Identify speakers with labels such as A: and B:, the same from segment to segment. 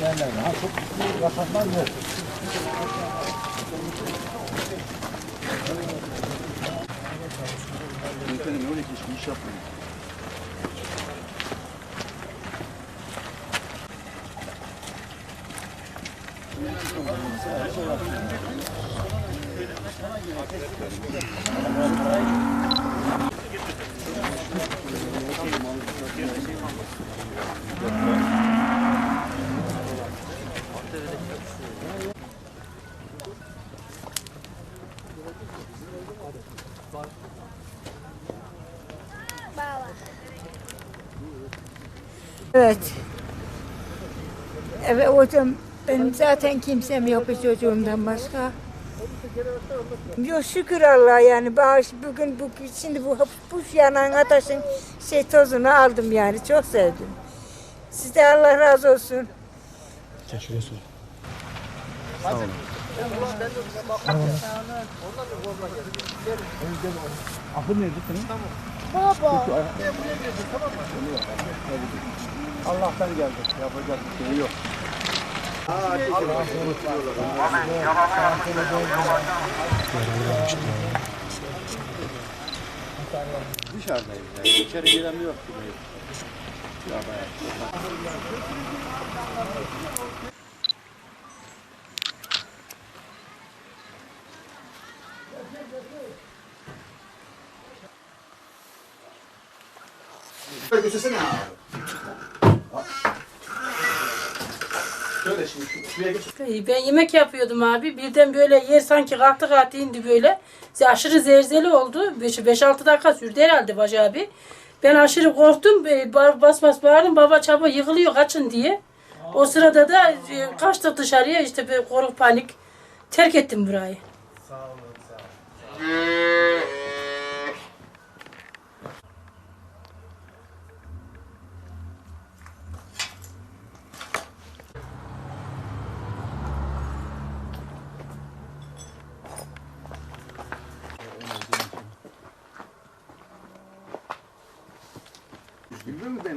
A: yerler. Ha çok yapanlar yok.
B: Efendim öyle ki iş yapmayın.
C: Evet. Evet hocam benim zaten kimsem yok çocuğumdan başka. Yok şükür Allah yani bağış bugün bu şimdi bu bu yanan ateşin şey tozunu aldım yani çok sevdim. Size Allah razı olsun.
A: Akıl nerede senin?
C: Baba.
B: Allah'tan geldi. Yapacak bir şey yok. Dışarıdayım yani. İçeri giren yok gibi.
D: Götürsene abi. Şöyle şimdi şu- şuraya geç.
E: Ben yemek yapıyordum abi. Birden böyle yer sanki kalktı kalktı indi böyle. Aşırı zerzeli oldu. 5-6 dakika sürdü herhalde Bacı abi. Ben aşırı korktum. Ba- Bas bas bağırdım. Baba çaba yıkılıyor kaçın diye. O sırada da e, kaçtık dışarıya işte böyle korku panik. Terk ettim burayı.
B: Bilmiyor musun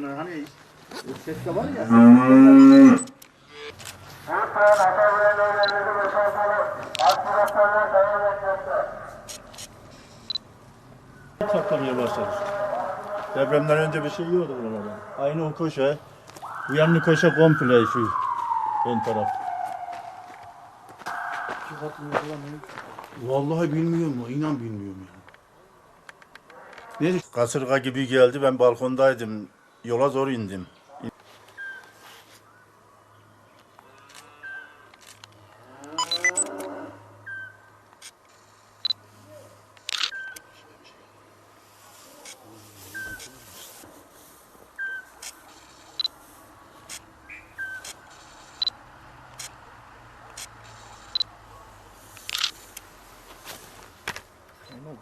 B: ben hani ses de var ya.
A: Çatlamaya başladı. Depremden önce bir şey yoktu buralarda. Aynı o köşe. Bu yanlı köşe komple şu ön taraf.
B: Vallahi bilmiyorum. inan bilmiyorum yani.
A: Kasırga gibi geldi. Ben balkondaydım. Yola zor indim.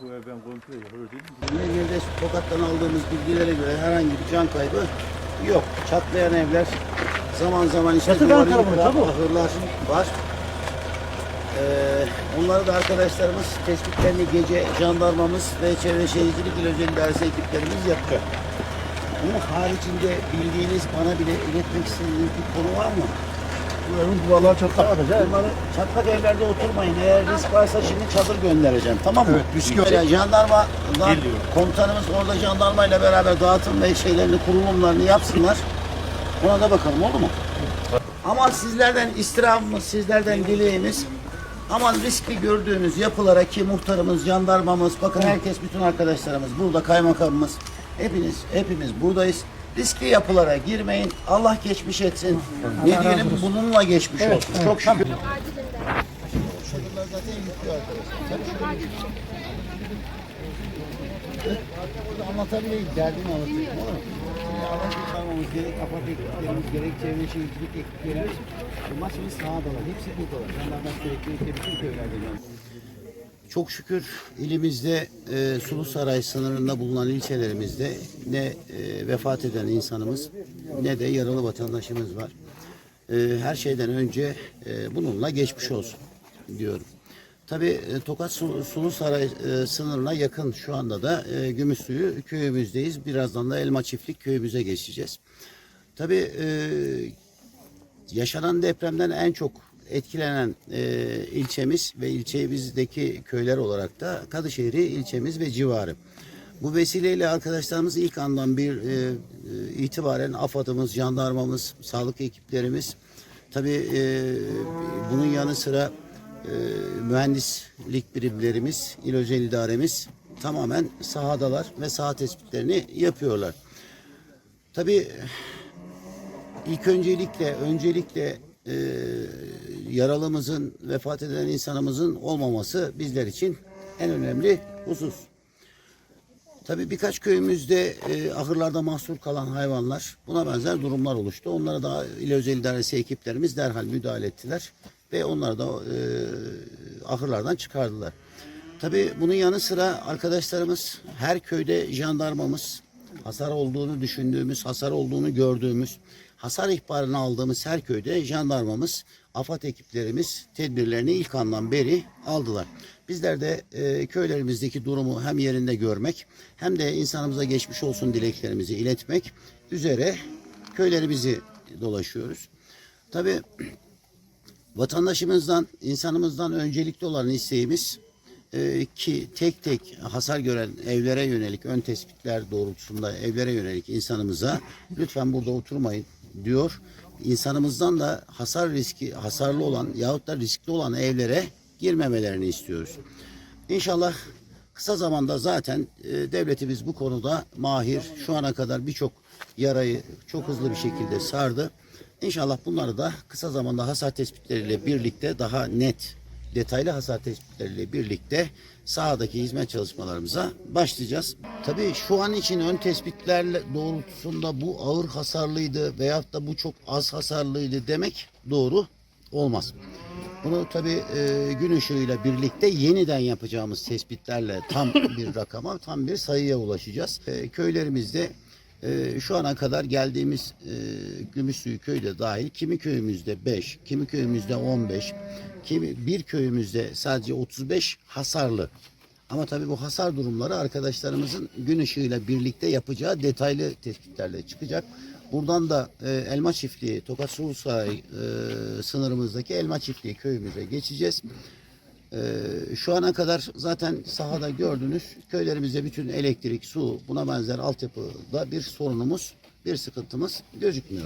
A: Ama bu ev ben komple yıkılır
D: Bölgede Tokat'tan aldığımız bilgilere göre herhangi bir can kaybı yok. Çatlayan evler zaman zaman işte duvarı yıkılan ahırlar var. Ee, onları da arkadaşlarımız tespitlerini gece jandarmamız ve çevre şehircilik il özel idaresi ekiplerimiz yapıyor. Bunun haricinde bildiğiniz bana bile iletmek istediğiniz bir konu var mı?
A: Evin duvarları çatlak atacak.
D: Bunları çatlak evlerde oturmayın. Eğer risk varsa şimdi çadır göndereceğim. Tamam mı? Evet, risk Mesela jandarma
A: Geliyor.
D: komutanımız orada jandarmayla beraber dağıtım ve şeylerini kurulumlarını yapsınlar. Ona da bakalım oldu mu? Ama sizlerden istirhamımız, sizlerden dileğimiz aman riskli gördüğünüz yapılara ki muhtarımız, jandarmamız, bakın herkes, bütün arkadaşlarımız burada, kaymakamımız, hepiniz, hepimiz buradayız. Riskli yapılara girmeyin. Allah geçmiş etsin. Ne diyelim bununla geçmiş olsun. Çok şükür. Çadırlar zaten yüklü arkadaşlar. Tabii şöyle Burada anlatabileyim, derdimi anlatayım olur mu? Şimdi alan kurtarmamız gerek AFAD ekiplerimiz, gerek çevre şehircilik ekiplerimiz. Bunlar şimdi sahadalar, hepsi buradalar. Jandarma sürekli bütün köylerden çok şükür ilimizde e, Sulusaray sınırında bulunan ilçelerimizde ne e, vefat eden insanımız ne de yaralı vatandaşımız var. E, her şeyden önce e, bununla geçmiş olsun diyorum. Tabii e, Tokat Su- Sulusaray e, sınırına yakın şu anda da e, Gümüşsuyu köyümüzdeyiz. Birazdan da Elma Çiftlik köyümüze geçeceğiz. Tabii e, yaşanan depremden en çok etkilenen e, ilçemiz ve ilçemizdeki köyler olarak da Kadışehir'i ilçemiz ve civarı. Bu vesileyle arkadaşlarımız ilk andan bir e, e, itibaren AFAD'ımız, jandarmamız, sağlık ekiplerimiz, tabii e, bunun yanı sıra e, mühendislik birimlerimiz, il özel idaremiz tamamen sahadalar ve saha tespitlerini yapıyorlar. Tabii ilk öncelikle öncelikle e, yaralımızın vefat eden insanımızın olmaması bizler için en önemli husus. Tabii birkaç köyümüzde e, ahırlarda mahsur kalan hayvanlar buna benzer durumlar oluştu. Onlara da il özel idaresi ekiplerimiz derhal müdahale ettiler ve onları da e, ahırlardan çıkardılar. Tabii bunun yanı sıra arkadaşlarımız her köyde jandarmamız hasar olduğunu düşündüğümüz, hasar olduğunu gördüğümüz, hasar ihbarını aldığımız her köyde jandarmamız, AFAD ekiplerimiz tedbirlerini ilk andan beri aldılar. Bizler de e, köylerimizdeki durumu hem yerinde görmek hem de insanımıza geçmiş olsun dileklerimizi iletmek üzere köylerimizi dolaşıyoruz. Tabii vatandaşımızdan, insanımızdan öncelikli olan isteğimiz ki tek tek hasar gören evlere yönelik ön tespitler doğrultusunda evlere yönelik insanımıza lütfen burada oturmayın diyor. İnsanımızdan da hasar riski hasarlı olan yahut da riskli olan evlere girmemelerini istiyoruz. İnşallah kısa zamanda zaten e, devletimiz bu konuda mahir. Şu ana kadar birçok yarayı çok hızlı bir şekilde sardı. İnşallah bunları da kısa zamanda hasar tespitleriyle birlikte daha net, detaylı hasar tespitleriyle birlikte sahadaki hizmet çalışmalarımıza başlayacağız. Tabii şu an için ön tespitlerle doğrultusunda bu ağır hasarlıydı veyahut da bu çok az hasarlıydı demek doğru olmaz. Bunu tabii e, gün ışığıyla birlikte yeniden yapacağımız tespitlerle tam bir rakama, tam bir sayıya ulaşacağız. E, köylerimizde e, şu ana kadar geldiğimiz e, Gümüşsuyu köyde dahil kimi köyümüzde 5, kimi köyümüzde 15, kimi bir köyümüzde sadece 35 hasarlı. Ama tabii bu hasar durumları arkadaşlarımızın gün ışığıyla birlikte yapacağı detaylı tespitlerle çıkacak. Buradan da e, Elma Çiftliği, Tokat Sulusaray e, sınırımızdaki Elma Çiftliği köyümüze geçeceğiz. E, şu ana kadar zaten sahada gördünüz köylerimizde bütün elektrik, su, buna benzer altyapıda bir sorunumuz, bir sıkıntımız gözükmüyor.